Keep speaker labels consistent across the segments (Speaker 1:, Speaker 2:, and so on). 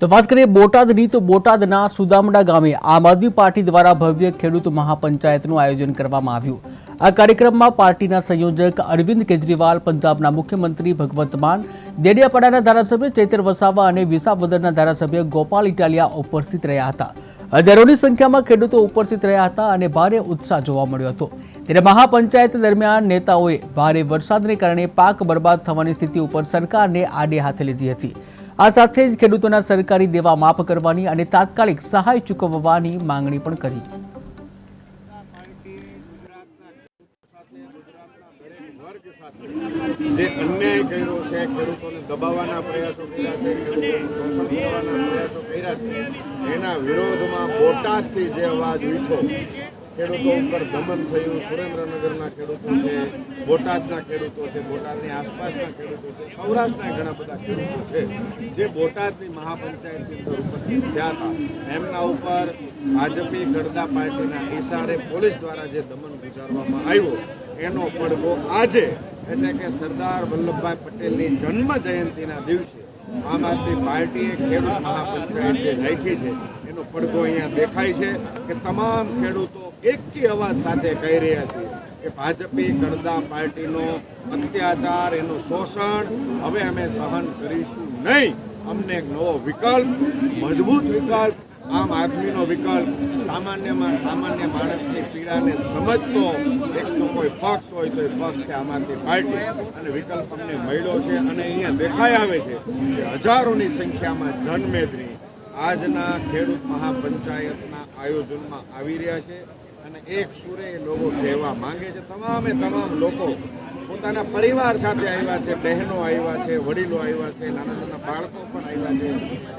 Speaker 1: તો વાત કરીએ બોટાદની, તો બોટાદના સુદામડા ગામે આમ આદમી પાર્ટી દ્વારા ભવ્ય ખેડૂત મહાપંચાયતનું આયોજન કરવામાં આવ્યું. આ કાર્યક્રમમાં પાર્ટીના સંયોજક અરવિંદ કેજરીવાલ, પંજાબના મુખ્યમંત્રી ભગવંત માન, દેડિયાપાડાના ધારાસભ્ય ચૈતર વસાવા અને વિસાવદરના ધારાસભ્ય ગોપાલ ઇટાલિયા ઉપસ્થિત રહ્યા હતા. હજારોની સંખ્યામાં ખેડૂતો ઉપસ્થિત રહ્યા હતા અને ભારે ઉત્સાહ જોવા મળ્યો હતો. ત્યારે મહાપંચાયત દરમિયાન નેતાઓએ ભારે વરસાદને કારણે પાક બરબાદ થવાની સ્થિતિ ઉપર સરકારને આડે હાથે લીધી હતી. આ સાથે જ ખેડૂતોના સરકારી દેવા માફ કરવાની અને તાત્કાલિક સહાય ચૂકવવાની માંગણી પણ કરી.
Speaker 2: જે અન્યાય કર્યો છે, ખેડૂતોને દબાવવાના પ્રયાસો કર્યા છે શોષણ કરવાના પ્રયાસો કર્યા છે, એના વિરોધમાં બોટાદથી જે અવાજ ઉઠ્યો ખેડૂતો ઉપર દમન થયું. સુરેન્દ્રનગરના ખેડૂતો છે, બોટાદના ખેડૂતો છે, બોટાદની આસપાસના ખેડૂતો છે, સૌરાષ્ટ્રના ઘણા બધા ખેડૂતો છે, જે બોટાદની મહાપંચાયતની અંદર ઉપસ્થિત થયા હતા. એમના ઉપર ભાજપી ગરદા પાર્ટીના ઇશારે પોલીસ દ્વારા જે દમન ગુજારવામાં આવ્યો, એનો પડઘો આજે એટલે કે સરદાર વલ્લભભાઈ પટેલની જન્મ જયંતિના દિવસે આમ આદમી પાર્ટીએ ખેડૂત મહાપંચાયત જે રાખી છે, એનો પડઘો અહીંયા દેખાય છે કે તમામ ખેડૂતો એકી અવાજ સાથે કહી રહ્યા છે કે ભાજપી ગણદા પાર્ટીનો અત્યાચાર, એનું શોષણ હવે અમે સહન કરીશું નહીં. અમને એક નવો વિકલ્પ, મજબૂત વિકલ્પ આમ આદમીનો વિકલ્પ સામાન્યમાં સામાન્ય માણસની પીડાને સમજતો, એક તો કોઈ પક્ષ હોય તો એ પક્ષ છે આમ આદમી પાર્ટી અને વિકલ્પ અમને મળ્યો છે અને અહીંયા દેખાઈ આવે છે હજારોની સંખ્યામાં જનમેદની આજના ખેડૂત મહાપંચાયતના આયોજનમાં આવી રહ્યા છે અને એક સુરે લોકો કહેવા માંગે છે, તમામે તમામ લોકો પોતાના પરિવાર સાથે આવ્યા છે, બહેનો આવ્યા છે, વડીલો આવ્યા છે, નાના નાના બાળકો પણ આવ્યા છે.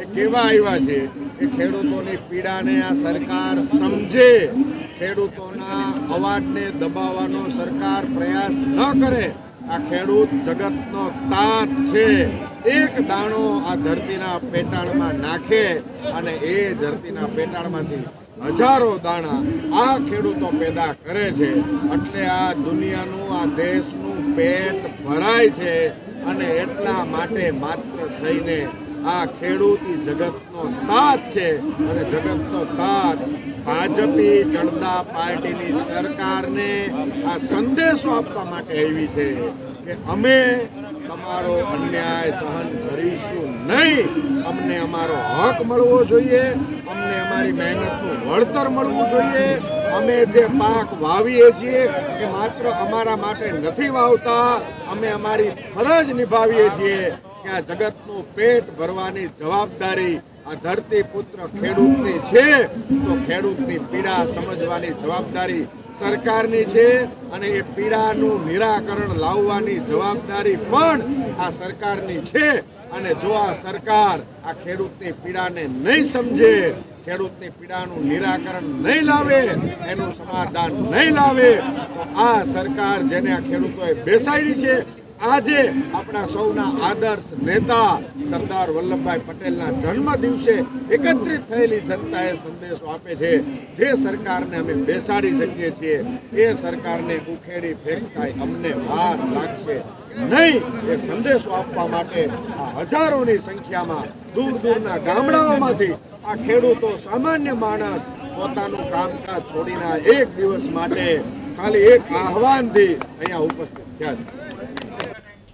Speaker 2: એ કેવા આવ્યા છે? એ ખેડૂતોની પીડાને આ સરકાર સમજે. ખેડૂતોના અવાજને દબાવવાનો સરકાર પ્રયાસ ન કરે. આ ખેડૂત જગતનો તાત છે. એક દાણો આ ધરતીના પેટાળમાં નાખે અને એ ધરતીના પેટાળમાંથી હજારો દાણા આ ખેડૂતો પેદા કરે છે. એટલે આ દુનિયાનું, આ દેશનું પેટ ભરાય છે અને એટલા માટે માત્ર થઈને આ ખેડૂતી જગતનો તાત છે. અને જગતનો તાત ભાજપી જનતા પાર્ટીની સરકારને આ સંદેશો આપવા માટે આવી છે કે અમે તમારો અન્યાય સહન કરીશું નહીં. અમને અમારો હક મળવો જોઈએ. અમને અમારી મહેનતનું વળતર મળવું જોઈએ. અમે જે પાક વાવીએ છીએ એ માત્ર અમારા માટે નથી વાવતા, અમે અમારી ફરજ નિભાવીએ છીએ કે આ જગતનું પેટ ભરવાની જવાબદારી આ ધરતી પુત્ર ખેડૂતની છે. તો ખેડૂતની પીડા સમજવાની જવાબદારી સરકારની છે અને એ પીડાનું નિરાકરણ લાવવાની જવાબદારી પણ આ સરકારની છે. અને જો આ સરકાર આ ખેડૂતની પીડાને નહીં સમજે ખેડૂતની પીડાનું નિરાકરણ નહીં લાવે, એનું સમાધાન નહીં લાવે. આ સરકાર જેને આ ખેડૂતોએ બેસાડી છે, આજે આપણા સૌના આદર્શ નેતા સરદાર વલ્લભભાઈ પટેલના જન્મ દિવસે એકત્રિત થયેલી જનતાએ સંદેશો આપે છે, જે સરકારને અમે બેસાડી શકીએ છીએ. એ સરકારને ઉખેડી ફેંકતા અમને વાર લાગશે નહીં. એ સંદેશો આપવા માટે હજારોની સંખ્યામાં દૂર દૂરના ગામડાઓમાંથી આ ખેડૂતો સામાન્ય માણસ પોતાનું કામકાજ છોડીને એક દિવસ માટે ખાલી એક આહવાનથી અહીંયા ઉપસ્થિત થયા છે.